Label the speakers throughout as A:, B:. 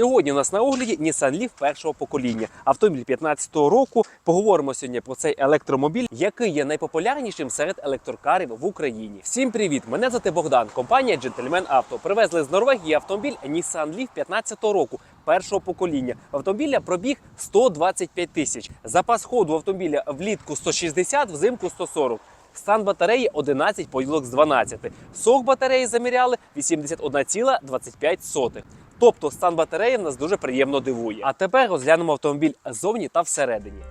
A: Сьогодні у нас на огляді Nissan Leaf першого покоління. Автомобіль 15-го року. Поговоримо сьогодні про цей електромобіль, який є найпопулярнішим серед електрокарів в Україні. Всім привіт! Мене звати Богдан. Компанія Gentleman Auto. Привезли з Норвегії автомобіль Nissan Leaf 15-го року. Першого покоління автомобіля пробіг 125 тисяч. Запас ходу автомобіля влітку 160, взимку 140. Стан батареї 11 поділок з 12. Сок батареї заміряли 81,25. Тобто стан батареї нас дуже приємно дивує. А тепер розглянемо автомобіль ззовні та всередині.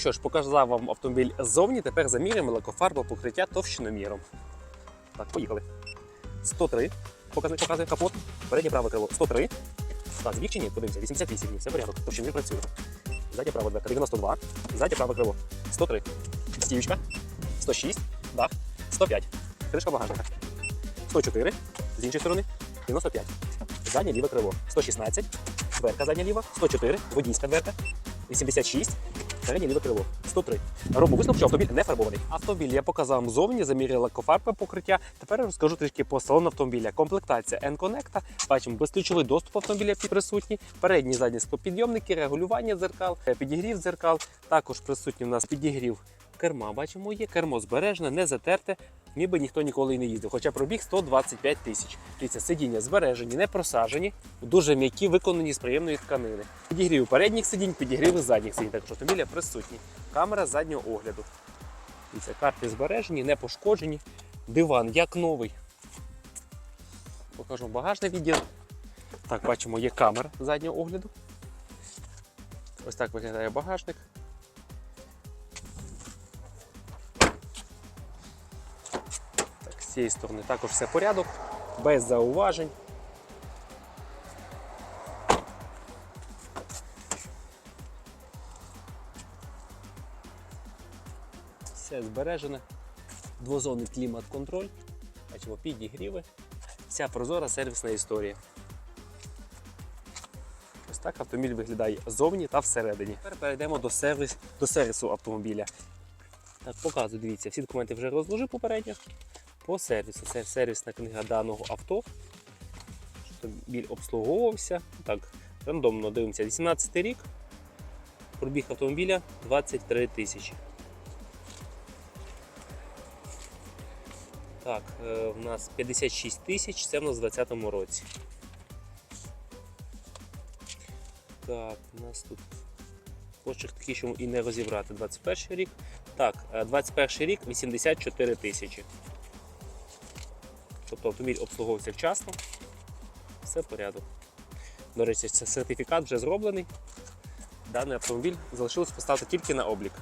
A: Що ж, показав вам автомобіль ззовні. Тепер заміряємо лакофарбове покриття товщиноміром. Так, поїхали. 103. Показує, показує капот. Переднє праве крило 103. Так, збіг чи ні? Подивимося. 88 ні, все порядок. Товщини працює. Задня права дверка 92. Заднє праве крило 103. Стівочка 106. Дах 105. Кришка багажника 104. З іншої сторони 95. Заднє ліве крило 116. Дверка задня ліва 104. Водійська дверка 86. Переднє ліве крило 103. Робимо висновок, що автомобіль не фарбований. Автомобіль я показав зовні, заміряла лакофарбове покриття. Тепер розкажу трішки по салону автомобіля. Комплектація N-Connect. Бачимо, безключовий доступ автомобіля присутній. Передні задні склопідйомники, регулювання дзеркал, е, підігрів дзеркал. Також присутній у нас підігрів керма. Бачимо, є кермо збережне, не затерте. Ніби ніхто ніколи і не їздив, хоча пробіг 125 тисяч. Дивіться, сидіння збережені, не просажені, дуже м'які, виконані з приємної тканини. Підігрів передніх сидінь, підігрів задніх сидінь. Також автомобіля присутні. Камера заднього огляду. Дивіться, карти збережені, не пошкоджені. Диван як новий. Покажу багажний відділ. Так, бачимо, є камера заднього огляду. Ось так виглядає багажник. Цієї сторони також все порядок, без зауважень. Все збережене. Двозонний клімат-контроль. Бачимо підігріви. Вся прозора сервісна історія. Ось так автомобіль виглядає ззовні та всередині. Тепер перейдемо до, сервіс, до сервісу автомобіля. Так, показую, дивіться, всі документи вже розложив попередньо. По сервісу. Це сервісна книга даного авто. Автомобіль обслуговувався. Так, рандомно дивимося. 18 рік. Пробіг автомобіля 23 тисячі. Так, е, в нас 56 тисяч, це в нас в 2020 році. Так, у нас тут почерк такий, що і не розібрати. 21 рік. Так, е, 21 рік 84 тисячі. Тобто автомобіль обслуговувався вчасно. Все в порядок. До речі, сертифікат вже зроблений. Даний автомобіль залишилось поставити тільки на облік.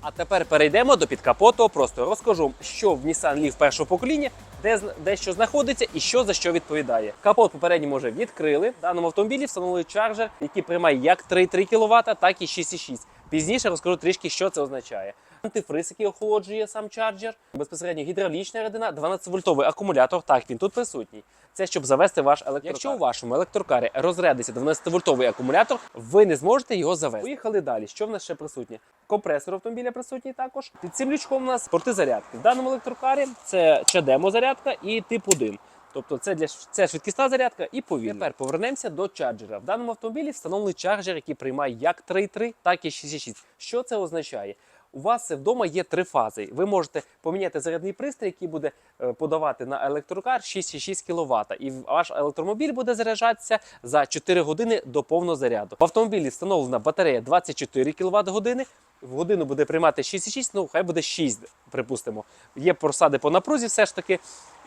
A: А тепер перейдемо до підкапотного простору. Розкажу, що в Nissan Leaf першого покоління, де, де що знаходиться і що за що відповідає. Капот попередньо вже відкрили. В даному автомобілі встановили чарджер, який приймає як 3,3 кВт, так і 6,6. Пізніше розкажу трішки, що це означає. Антифриз, який охолоджує сам чарджер, безпосередньо гідравлічна рідина, 12-вольтовий акумулятор. Так, він тут присутній. Це щоб завести ваш електрокар. Якщо у вашому електрокарі розрядиться 12-вольтовий акумулятор, ви не зможете його завести. Поїхали далі. Що в нас ще присутнє? Компресор автомобіля присутній також. Під цим лючком у нас порти зарядки. В даному електрокарі це чадемо зарядка і тип 1. Тобто це для це швидкісна зарядка і повільна. Тепер повернемося до чарджера. В даному автомобілі встановлений чарджер, який приймає як 3.3, так і 6.6. Що це означає? У вас вдома є три фази. Ви можете поміняти зарядний пристрій, який буде е, подавати на електрокар 6,6 кВт. І ваш електромобіль буде заряджатися за 4 години до повного заряду. В автомобілі встановлена батарея 24 кВт години. В годину буде приймати 6,6, ну хай буде 6, припустимо. Є просади по напрузі все ж таки.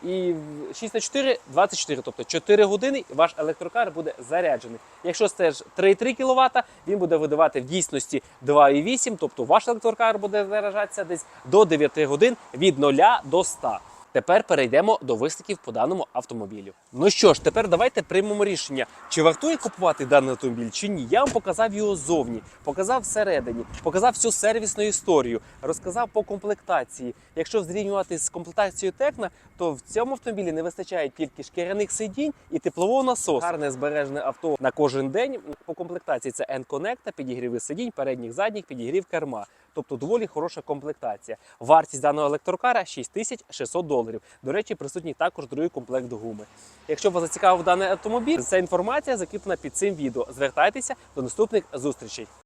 A: І 6 на 4 – 24, тобто 4 години ваш електрокар буде заряджений. Якщо це ж 3,3 кВт, він буде видавати в дійсності 2,8, тобто ваш електрокар буде заряджатися десь до 9 годин від 0 до 100. Тепер перейдемо до висновків по даному автомобілю. Ну що ж, тепер давайте приймемо рішення, чи вартує купувати даний автомобіль, чи ні. Я вам показав його зовні, показав всередині, показав всю сервісну історію, розказав по комплектації. Якщо зрівнювати з комплектацією Текна, то в цьому автомобілі не вистачає тільки шкіряних сидінь і теплового насосу. Гарне збережне авто на кожен день. По комплектації це N-Connect, підігріви сидінь, передніх, задніх, підігрів керма. Тобто доволі хороша комплектація. Вартість даного електрокара 6600 доларів. До речі, присутній також другий комплект гуми. Якщо вас зацікавив даний автомобіль, ця інформація закріплена під цим відео. Звертайтеся до наступних зустрічей.